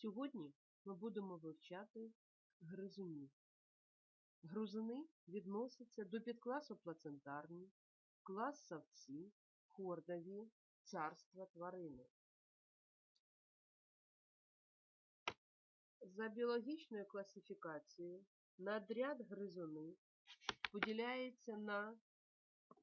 Сьогодні ми будемо вивчати гризунів. Грузини відносяться до підкласу плацентарні, клас савці, хордові, царства тварини. За біологічною класифікацією надряд гризуни поділяється на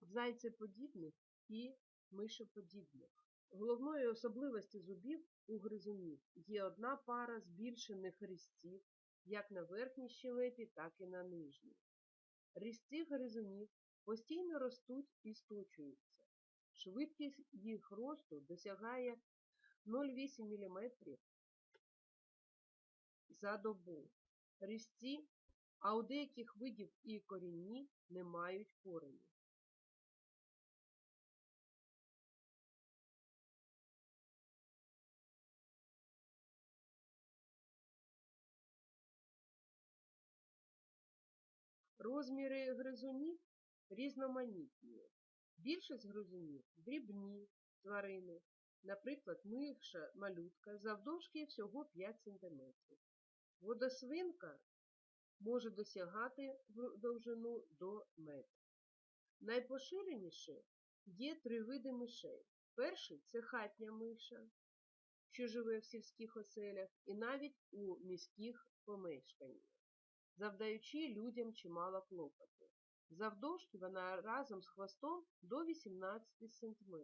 зайцеподібних і мишеподібних. Головною особливістю зубів у гризунів є одна пара збільшених різців як на верхній щелепі, так і на нижній. Різці гризунів постійно ростуть і сточуються. Швидкість їх росту досягає 0,8 мм за добу. Різці, а у деяких видів і корінні не мають коренів. Розміри гризунів різноманітні. Більшість гризунів дрібні тварини, наприклад, миша малютка завдовжки всього 5 см. Водосвинка може досягати довжину до метра. Найпоширеніше є три види мишей. Перший це хатня миша, що живе в сільських оселях і навіть у міських помешканнях завдаючи людям чимало клопоту. Завдовжки вона разом з хвостом до 18 см.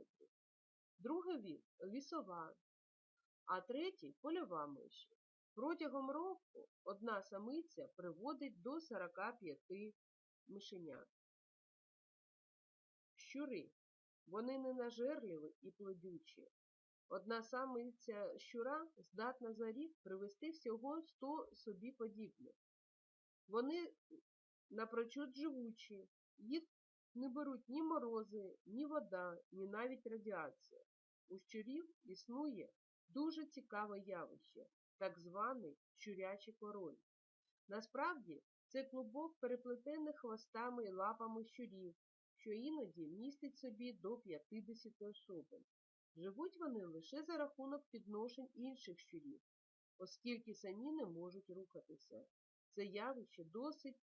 Другий від лісова, а третій польова миші. Протягом року одна самиця приводить до 45 мишенят. Щури. Вони ненажерливі і плодючі. Одна самиця щура здатна за рік привести всього 100 собі подібних. Вони напрочуд живучі, їх не беруть ні морози, ні вода, ні навіть радіація. У щурів існує дуже цікаве явище, так званий щурячий король. Насправді це клубок переплетених хвостами і лапами щурів, що іноді містить собі до 50 особин. Живуть вони лише за рахунок підношень інших щурів, оскільки самі не можуть рухатися. Це явище досить,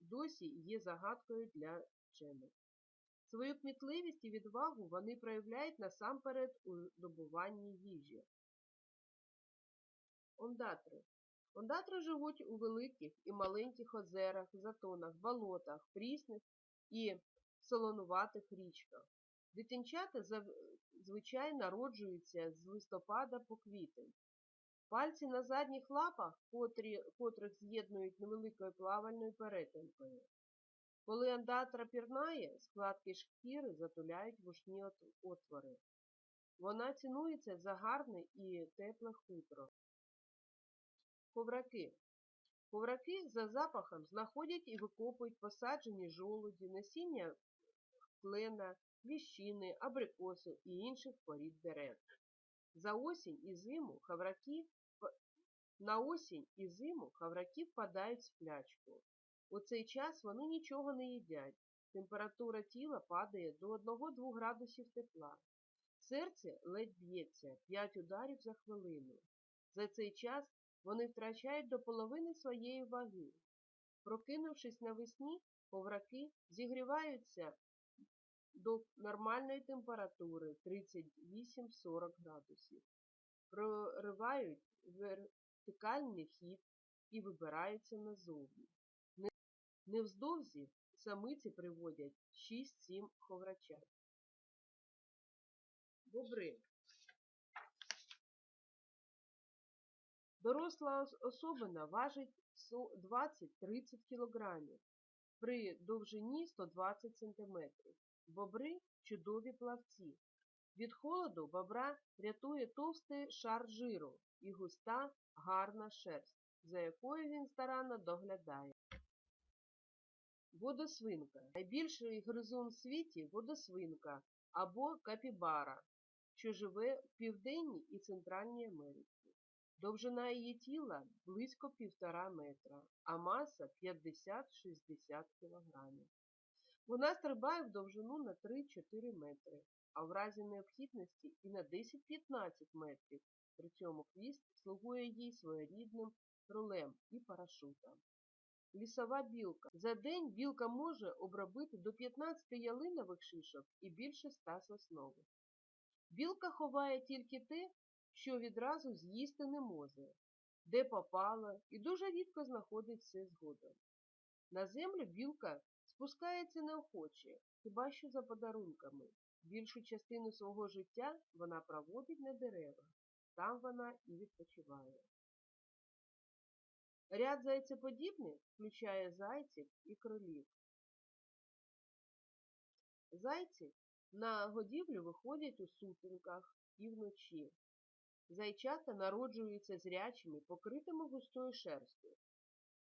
досі є загадкою для вчених. Свою кмітливість і відвагу вони проявляють насамперед у добуванні їжі. Ондатри. Ондатри живуть у великих і маленьких озерах, затонах, болотах, прісних і солонуватих річках. Дитинчата зазвичай народжуються з листопада по квітень. Пальці на задніх лапах, котрі, котрих з'єднують невеликою плавальною перетинкою. Коли андатра пірнає, складки шкіри затуляють вушні отвори. Вона цінується за гарне і тепле хутро. Ковраки. Ковраки за запахом знаходять і викопують посаджені жолуді, насіння клена, ліщини, абрикоси і інших порід дерев. За осінь і зиму хавраки на осінь і зиму хавраки впадають в сплячку. У цей час вони нічого не їдять. Температура тіла падає до 1-2 градусів тепла. Серце ледь б'ється 5 ударів за хвилину. За цей час вони втрачають до половини своєї ваги. Прокинувшись навесні, ковраки зігріваються до нормальної температури 38-40 градусів. Проривають вертикальний хід і вибираються назовні. Невздовзі самиці приводять 6-7 ховрачат. Бобри. Доросла особина важить 20-30 кг при довжині 120 см. Бобри чудові плавці. Від холоду бобра рятує товстий шар жиру і густа гарна шерсть, за якою він старанно доглядає. Водосвинка. Найбільший гризун в світі водосвинка або капібара, що живе в Південній і Центральній Америці. Довжина її тіла близько півтора метра, а маса 50-60 кг. Вона стрибає в довжину на 3-4 метри, а в разі необхідності і на 10-15 метрів, При цьому хвіст слугує їй своєрідним рулем і парашутом. Лісова білка. За день білка може обробити до 15 ялинових шишок і більше 100 соснових. Білка ховає тільки те, що відразу з'їсти не може, де попало, і дуже рідко знаходить все згодом. На землю білка спускається неохоче, хіба що за подарунками. Більшу частину свого життя вона проводить на деревах, там вона і відпочиває. Ряд зайцеподібних включає зайців і кролів. Зайці на годівлю виходять у сутинках і вночі. Зайчата народжуються зрячими, покритими густою шерстю.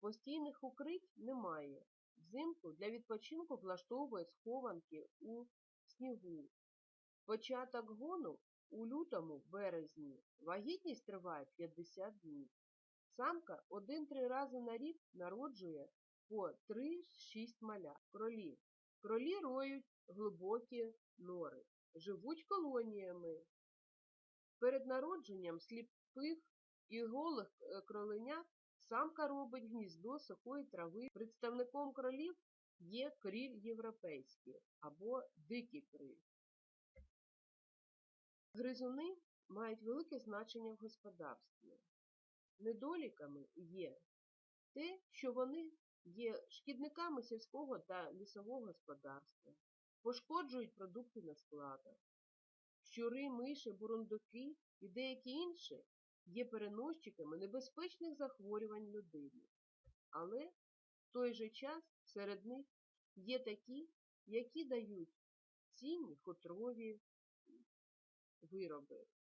Постійних укрить немає. Взимку для відпочинку влаштовують схованки у снігу. Початок гону у лютому-березні. Вагітність триває 50 днів. Самка один-три рази на рік народжує по 3-6 малят. Кролі. Кролі роють глибокі нори, живуть колоніями. Перед народженням сліпих і голих е, кроленят самка робить гніздо сухої трави. Представником кролів є кріль європейський або дикий криль. Гризуни мають велике значення в господарстві. Недоліками є те, що вони є шкідниками сільського та лісового господарства, пошкоджують продукти на складах. Щури, миші, бурундуки і деякі інші є переносчиками небезпечних захворювань людини. Але в той же час серед них є такі, які дають цінні хутрові вироби.